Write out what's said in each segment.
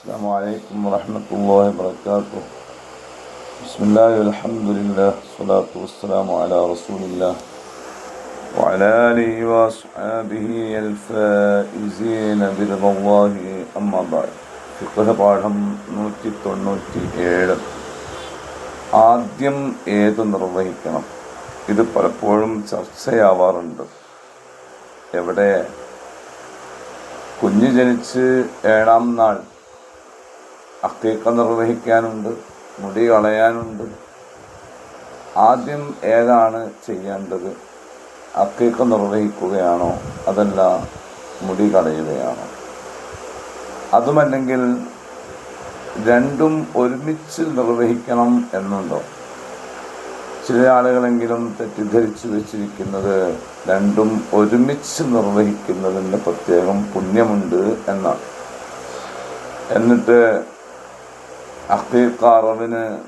السلام عليكم ورحمة الله وبركاته بسم الله والحمد لله والصلاة والسلام على رسول الله وعلى آله وأصحابه الفائزين برضا الله أما بعد ഫിഖഹ പാഠം നൂറ്റി തൊണ്ണൂറ്റി ഏഴ് ആദ്യം ഏത് നിർവഹിക്കണം ഇത് പലപ്പോഴും ചർച്ചയാവാറുണ്ട് എവിടെ കുഞ്ഞ് ജനിച്ച് ഏഴാം നാൾ അക്കീക്ക നിർവഹിക്കാനുണ്ട് മുടി കളയാനുണ്ട്. ആദ്യം ഏതാണ് ചെയ്യേണ്ടത്? അക്കീക്ക നിർവഹിക്കുകയാണോ അതല്ല മുടി കളയുകയാണോ? അതുമല്ലെങ്കിൽ രണ്ടും ഒരുമിച്ച് നിർവഹിക്കണം എന്നുണ്ടോ? ചില ആളുകളെങ്കിലും തെറ്റിദ്ധരിച്ചു വെച്ചിരിക്കുന്നത് രണ്ടും ഒരുമിച്ച് നിർവഹിക്കുന്നതിന് പ്രത്യേകം പുണ്യമുണ്ട് എന്നാണ്. എന്നിട്ട് അക്കീക്കാറവിന്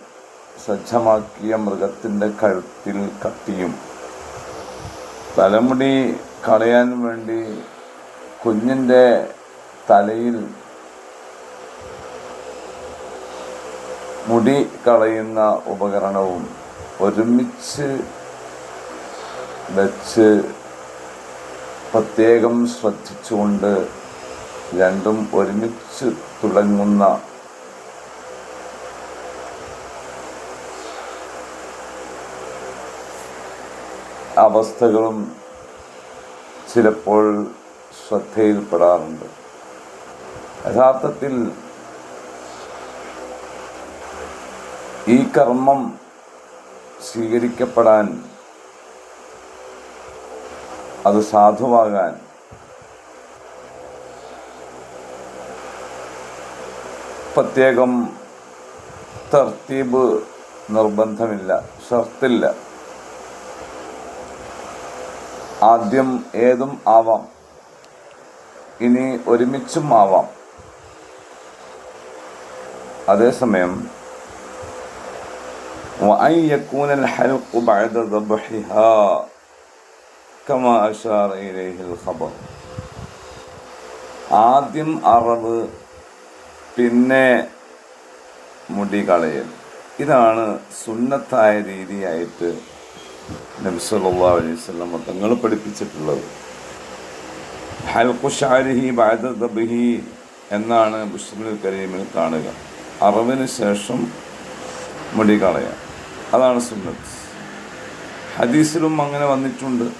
സജ്ജമാക്കിയ മൃഗത്തിന്റെ കഴുത്തിൽ കത്തിയും. തലമുടി കളയാൻ വേണ്ടി കുഞ്ഞിന്റെ തലയിൽ മുടി കളയുന്ന ഉപകരണവും ഒരുമിച്ച് വെച്ച് പ്രത്യേകം ശ്രദ്ധിച്ചുകൊണ്ട് രണ്ടും ഒരുമിച്ച് തുടങ്ങുന്ന അവസ്ഥകളും ചിലപ്പോൾ ശ്രദ്ധയിൽപ്പെടാറുണ്ട്. യഥാർത്ഥത്തിൽ ഈ കർമ്മം സ്വീകരിക്കപ്പെടാൻ അത് സാധുവാകാൻ പ്രത്യേകം തർത്തീബ് നിർബന്ധമില്ല ഷർത്തില്ല. ആദ്യം ഏതും ആവാം ഇനി ഒരുമിച്ചും ആവാം അതേസമയം وأن يكون الحلق بعد ذبحها كما أشار إليه الخبر ആദ്യം അറവ് പിന്നെ മുടി കളയൽ ഇതാണ് സുന്നത്തായ രീതിയായിട്ട് നബ്സല്ലാ അലൈഹി സ്വലം തങ്ങൾ പഠിപ്പിച്ചിട്ടുള്ളത്. ഹൽഖുഷാരിഹി ബാദബിഹി എന്നാണ് ബുഷ്മുൽ കരീമിൽ കാണുക. അറവിന് ശേഷം മുടി കളയാം. അതാണ് സുന്നത്ത്. ഹദീസിലും അങ്ങനെ വന്നിട്ടുണ്ട്.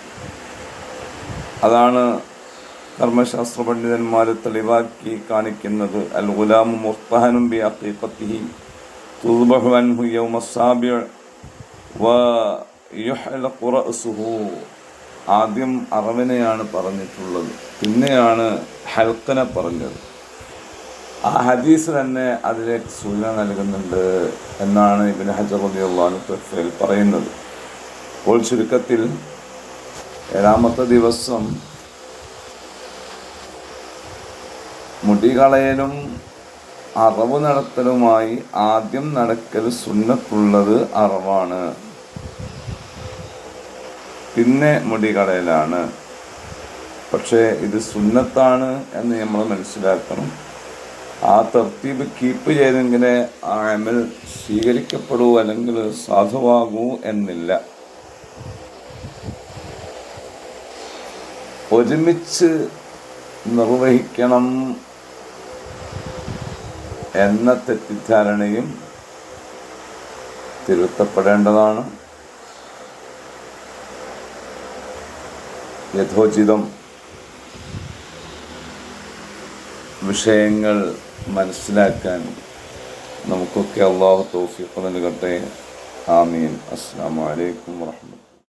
അതാണ് കർമ്മശാസ്ത്ര പണ്ഡിതന്മാർ തെളിവാക്കി കാണിക്കുന്നത്. അൽ ഗുലാമു മുർത്തഹനും ബി അഖീഖത്തിഹി തുദ്ബഹു അൻഹു യൗമ വ യുഹ്ലഖു റഅ്സുഹു ആദ്യം അറവിനെയാണ് പറഞ്ഞിട്ടുള്ളത്. പിന്നെയാണ് ഹൽക്കനെ പറഞ്ഞത്. ആ ഹദീസ് തന്നെ അതിലേക്ക് സൂചന നൽകുന്നുണ്ട് എന്നാണ് ഇബിൻ ഹജർ റബിയുള്ളാഹു തഫയിൽ പറയുന്നത്. അപ്പോൾ ചുരുക്കത്തിൽ ഏഴാമത്തെ ദിവസം മുടി കളയലും അറവ് നടത്തലുമായി ആദ്യം നടക്കൽ സുന്നത്തുള്ളത് അറവാണ്. പിന്നെ മുടി പക്ഷേ ഇത് സുന്നത്താണ് എന്ന് നമ്മൾ മനസ്സിലാക്കണം. ആ തർത്തീബ് കീപ്പ് ചെയ്തെങ്കിലേ ആ അമൽ സ്വീകരിക്കപ്പെടൂ അല്ലെങ്കിൽ സാധുവാകൂ എന്നില്ല. ഒരുമിച്ച് നിർവഹിക്കണം എന്ന തെറ്റിദ്ധാരണയും തിരുത്തപ്പെടേണ്ടതാണ്. യഥോചിതം വിഷയങ്ങൾ മനസ്സിലാക്കാൻ നമുക്കൊക്കെ അള്ളാഹു തോഫിക്ക് നൽകട്ടെ. ആമീൻ. അസ്സാം വലൈക്കും വാഹമത്ത്